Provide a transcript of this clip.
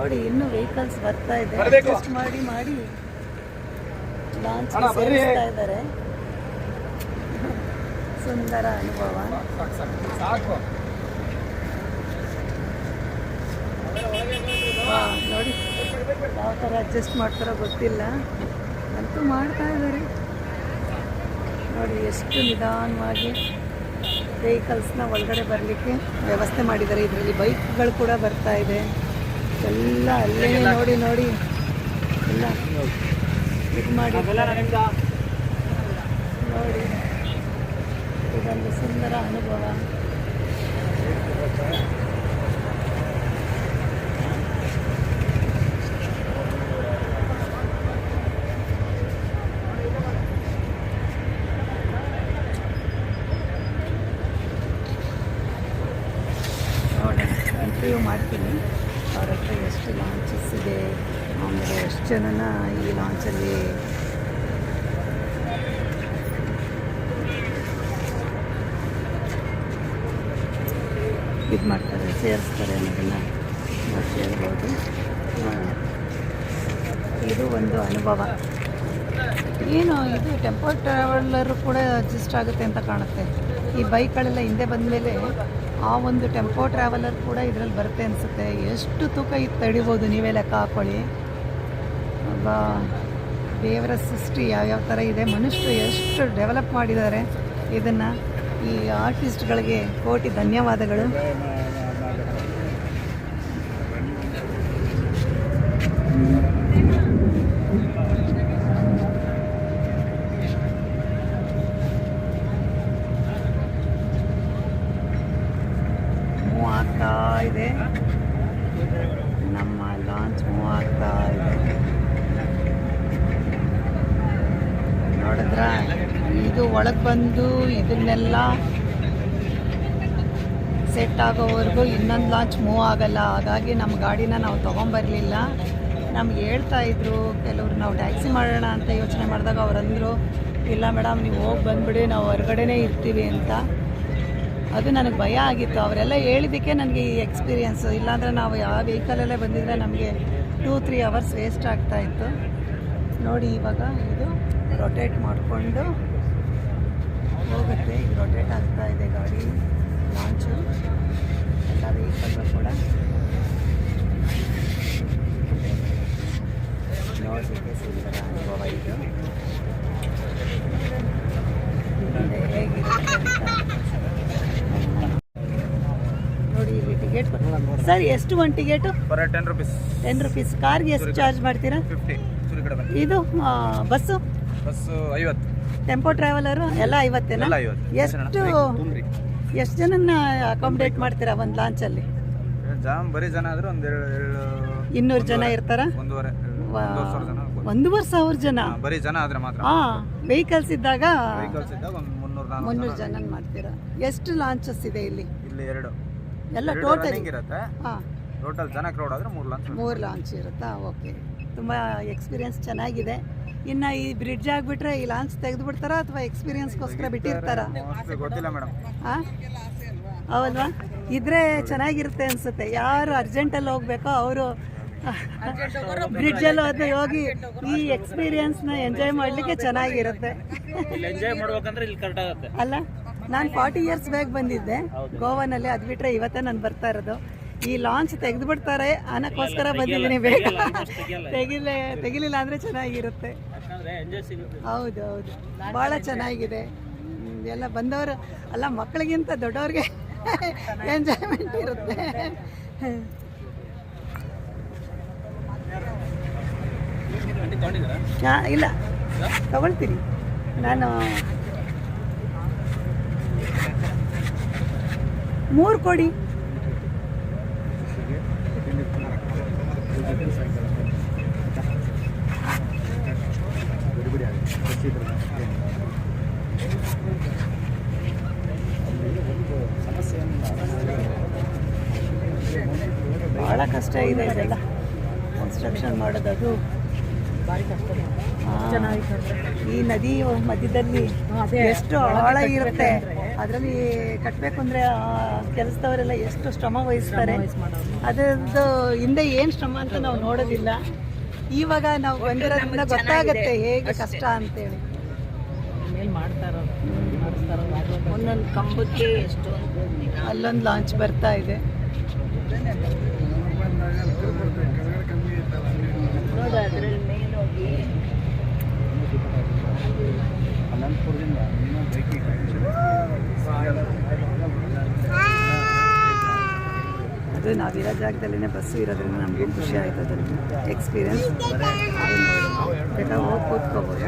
ನೋಡಿ ಇನ್ನು ವೆಹಿಕಲ್ಸ್ ಬರ್ತಾ ಇದೆ. ಅಡ್ಜಸ್ಟ್ ಮಾಡಿ ಮಾಡಿ. ಲಾಂಚ್ ಸೇರಿಸ್ತಾ ಇದ್ದಾರೆ. ಸುಂದರ ಅನುಭವ. ನೋಡಿ. ಯಾವ ಥರ ಅಡ್ಜಸ್ಟ್ ಮಾಡ್ತಾರೋ ಗೊತ್ತಿಲ್ಲ. ಅಂತೂ ಮಾಡ್ತಾ ಇದ್ದಾರೆ. ನೋಡಿ ಎಷ್ಟು ನಿಧಾನವಾಗಿ ವೆಹಿಕಲ್ಸ್ನ ಒಳಗಡೆ ಬರಲಿಕ್ಕೆ ವ್ಯವಸ್ಥೆ ಮಾಡಿದ್ದಾರೆ. ಇದರಲ್ಲಿ ಬೈಕ್ಗಳು ಕೂಡ ಬರ್ತಾ ಇದೆ. ಎಲ್ಲ ಅಲ್ಲೇ ನೋಡಿ ನೋಡಿ ಎಲ್ಲ ಇದು ಮಾಡಿ ನೋಡಿ ಇದೊಂದು ಸುಂದರ ಅನುಭವ ನೋಡೋಣ ಇಂಟರ್ವ್ಯೂ ಮಾಡ್ತೀನಿ ಅವ್ರ ಹತ್ರ ಎಷ್ಟು ಲಾಂಚಸ್ ಇದೆ? ಆಮೇಲೆ ಎಷ್ಟು ಜನನ ಈ ಲಾಂಚಲ್ಲಿ ಇದು ಮಾಡ್ತಾರೆ, ಸೇರಿಸ್ತಾರೆ ಅನ್ನೋದನ್ನು ನಾವು ಕೇಳ್ಬೋದು. ಇದು ಒಂದು ಅನುಭವ. ಏನು ಇದು ಟೆಂಪೋ ಟ್ರಾವೆಲ್ಲರು ಕೂಡ ಅಡ್ಜಸ್ಟ್ ಆಗುತ್ತೆ ಅಂತ ಕಾಣುತ್ತೆ. ಈ ಬೈಕ್ಗಳೆಲ್ಲ ಹಿಂದೆ ಬಂದಮೇಲೆ ಆ ಒಂದು ಟೆಂಪೋ ಟ್ರಾವೆಲರ್ ಕೂಡ ಇದರಲ್ಲಿ ಬರುತ್ತೆ ಅನಿಸುತ್ತೆ. ಎಷ್ಟು ತೂಕ ಇದು ತಡಿಬೋದು ನೀವೇ ಲೆಕ್ಕ ಹಾಕ್ಕೊಳ್ಳಿ ಅಬ್ಬಾ, ದೇವರ ಸೃಷ್ಟಿ ಯಾವ್ಯಾವ ಥರ ಇದೆ. ಮನುಷ್ಯರು ಎಷ್ಟು ಡೆವಲಪ್ ಮಾಡಿದ್ದಾರೆ. ಇದನ್ನು ಈ ಆರ್ಟಿಸ್ಟ್ಗಳಿಗೆ ಕೋಟಿ ಧನ್ಯವಾದಗಳು ಮೂವ್ ಆಗ್ತಾ ಇದೆ ನಮ್ಮ ಲಾಂಚ್ ಮೂವ್ ಆಗ್ತಾ ಇದೆ ನೋಡಿದ್ರ ಇದು ಒಳಗೆ ಬಂದು ಇದನ್ನೆಲ್ಲ ಸೆಟ್ ಆಗೋವರೆಗೂ ಇನ್ನೊಂದು ಲಾಂಚ್ ಮೂವ್ ಆಗಲ್ಲ. ಹಾಗಾಗಿ ನಮ್ಮ ಗಾಡಿನ ನಾವು ತೊಗೊಂಬರಲಿಲ್ಲ. ನಮ್ಗೆ ಹೇಳ್ತಾ ಇದ್ರು, ಕೆಲವರು ನಾವು ಟ್ಯಾಕ್ಸಿ ಮಾಡೋಣ ಅಂತ ಯೋಚನೆ ಮಾಡಿದಾಗ ಅವರಂದರು ಇಲ್ಲ ಮೇಡಮ್ ನೀವು ಹೋಗಿ ಬಂದ್ಬಿಡಿ, ನಾವು ಹೊರಗಡೆನೇ ಇರ್ತೀವಿ ಅಂತ. ಅದು ನನಗೆ ಭಯ ಆಗಿತ್ತು. ಅವರೆಲ್ಲ ಹೇಳಿದ್ದಕ್ಕೆ ನನಗೆ ಈ ಎಕ್ಸ್ಪೀರಿಯೆನ್ಸ್ ಇಲ್ಲಾಂದರೆ ನಾವು ಯಾವ ವೆಹಿಕಲಲ್ಲೇ ಬಂದಿದ್ರೆ ನಮಗೆ ಟೂ ತ್ರೀ ಅವರ್ಸ್ ವೇಸ್ಟ್ ಆಗ್ತಾಯಿತ್ತು ನೋಡಿ ಇವಾಗ ಇದು ರೊಟೇಟ್ ಮಾಡಿಕೊಂಡು ಹೋಗುತ್ತೆ. ಈಗ ರೊಟೇಟ್ ಆಗ್ತಾ ಇದೆ ಗಾಡಿ ಲಾಂಚು ಎಲ್ಲ ವೆಹಿಕಲ್ಗಳು ಕೂಡ ನೋಡಲಿಕ್ಕೆ ಸುಂದರ ಅನುಭವ ಇದು. ನೋಡಿ ಇಲ್ಲಿ ಟಿಕೆಟ್ ಸರ್ ಎಷ್ಟು ಒಂದು ticket ten rupees ten rupees ಕಾರ್ಗೆ ಎಷ್ಟು ಚಾರ್ಜ್ ಮಾಡ್ತೀರಾ? ಇದು ಬಸ್ಸು? ಬಸ್ಸು ಐವತ್ತು. ಟೆಂಪೋ ಟ್ರಾವೆಲರು ಎಲ್ಲ ಐವತ್ತೇನ? ಎಷ್ಟು ಎಷ್ಟು ಜನನ್ನ ಅಕಾಮಿಡೇಟ್ ಮಾಡ್ತೀರಾ ಒಂದು ಲಾಂಚಲ್ಲಿ ಜಾಮ್ ಬರೀ ಜನ ಆದ್ರೆ ಒಂದು ಇನ್ನೂರು ಜನ ಇರ್ತಾರ? ಒಂದೂವರೆ. ಒಂದೂವರೆ ಸಾವಿರ ಜನ ಬರೀ ಜನ ಆದ್ರೆ ಮಾತ್ರ. ಹಾ ವೆಹಿಕಲ್ಸ್ ಇದ್ದಾಗ? ವೆಹಿಕಲ್ಸ್ ಇದ್ದಾಗ ಒಂದು ಮುನ್ನೂರು ಮುನ್ನೂರು ಜನ ಮಾಡ್ತೀರಾ? ಎಷ್ಟು ಲಾಂಚಸ್ ಇದೆ ಇಲ್ಲಿ? ಇಲ್ಲಿ ಎರಡು. ಎಲ್ಲ ಟೋಟಲ್ ಇರುತ್ತೆ. ಹಾಂ. ಟೋಟಲ್ ಜನ ಕ್ರೌಡ್ ಆದ್ರೆ ಮೂರು ಲಾಂಚ್ ಮೂರು ಲಾಂಚ್ ಇರುತ್ತಾ? ಓಕೆ ತುಂಬ ಎಕ್ಸ್ಪೀರಿಯನ್ಸ್ ಚೆನ್ನಾಗಿದೆ. ಇನ್ನು ಈ ಬ್ರಿಡ್ಜ್ ಆಗಿಬಿಟ್ರೆ ಈ ಲಾಂಚ್ ತೆಗೆದು ಬಿಡ್ತಾರ ಅಥವಾ ಎಕ್ಸ್ಪೀರಿಯನ್ಸ್ಗೋಸ್ಕರ ಬಿಟ್ಟಿರ್ತಾರಾ? ಗೊತ್ತಿಲ್ಲ ಮೇಡಮ್ ಹಾಂ ಇದ್ರೆ ಚೆನ್ನಾಗಿರುತ್ತೆ ಅನ್ಸುತ್ತೆ. ಯಾರು ಅರ್ಜೆಂಟಲ್ಲಿ ಹೋಗ್ಬೇಕೋ ಅವರು ಬ್ರಿಡ್ಜಲ್ಲಿ ಹೋದ ಹೋಗಿ ಈ ಎಕ್ಸ್ಪೀರಿಯನ್ಸ್ನ ಎಂಜಾಯ್ ಮಾಡಲಿಕ್ಕೆ ಚೆನ್ನಾಗಿರುತ್ತೆ. ಎಂಜಾಯ್ ಮಾಡ್ಬೇಕಂದ್ರೆ ಇಲ್ಲಿ ಕರೆಕ್ಟ್ ಆಗುತ್ತೆ. ಅಲ್ಲ ನಾನು ಫಾರ್ಟಿ ಇಯರ್ಸ್ ಬ್ಯಾಕ್ ಬಂದಿದ್ದೆ. ಗೋವಾನಲ್ಲಿ ಅದು ಬಿಟ್ಟರೆ ಇವತ್ತೇ ನಾನು ಬರ್ತಾ ಇರೋದು. ಈ ಲಾಂಚ್ ತೆಗೆದು ಬಿಡ್ತಾರೆ. ಅನ್ನಕ್ಕೋಸ್ಕರ ಬಂದಿದ್ದೀನಿ ಬೇಗ. ತೆಗಿಲೆ ತೆಗಿಲಿಲ್ಲ ಅಂದರೆ ಚೆನ್ನಾಗಿರುತ್ತೆ. ಹೌದು ಹೌದು. ಭಾಳ ಚೆನ್ನಾಗಿದೆ. ಎಲ್ಲ ಬಂದವರು ಅಲ್ಲ ಮಕ್ಕಳಿಗಿಂತ ದೊಡ್ಡವ್ರಿಗೆ ಎಂಜಾಯ್ಮೆಂಟ್ ಇರುತ್ತೆ. ಇಲ್ಲ. ತಗೊಳ್ತೀನಿ. ನಾನು ಮೂರು ಕೊಡಿ. ಭಾಳ ಕಷ್ಟ ಇದೆ ಇದೆಲ್ಲ. ಕನ್ಸ್ಟ್ರಕ್ಷನ್ ಮಾಡೋದದು. ಈ ನದಿ ಮಧ್ಯದಲ್ಲಿ ಎಷ್ಟು ಆಳ ಇರುತ್ತೆ. ಅದರಲ್ಲಿ ಕಟ್ಟಬೇಕು ಅಂದರೆ ಕೆಲಸದವರೆಲ್ಲ ಎಷ್ಟು ಶ್ರಮ ವಹಿಸ್ತಾರೆ? ಅದರದ್ದು ಹಿಂದೆ ಏನು ಶ್ರಮ ಅಂತ ನಾವು ನೋಡೋದಿಲ್ಲ. ಇವಾಗ ನಾವು ಬಂದಿರೋದ್ರಿಂದ ಗೊತ್ತಾಗುತ್ತೆ ಹೇಗೆ ಕಷ್ಟ ಅಂತೇಳಿ. ಒಂದೊಂದು ಕಂಬಕ್ಕೆ ಎಷ್ಟು ಅಲ್ಲೊಂದು ಲಾಂಚ್ ಬರ್ತಾ ಇದೆ ನೋಡು ಅದ್ರಲ್ಲಿ ಮೇಲೋಗಿ ಅದು ನಾವಿರೋ ಜಾಗದಲ್ಲಿನೇ ಬಸ್ಸು ಇರೋದ್ರಿಂದ ನಮಗೂ ಖುಷಿ ಆಯ್ತು ಅದನ್ನು ಎಕ್ಸ್ಪೀರಿಯನ್ಸ್ ಬೇಕಾದ್ರೆ ಹೋಗಿ ಕೂತ್ಕೋಬೋದು.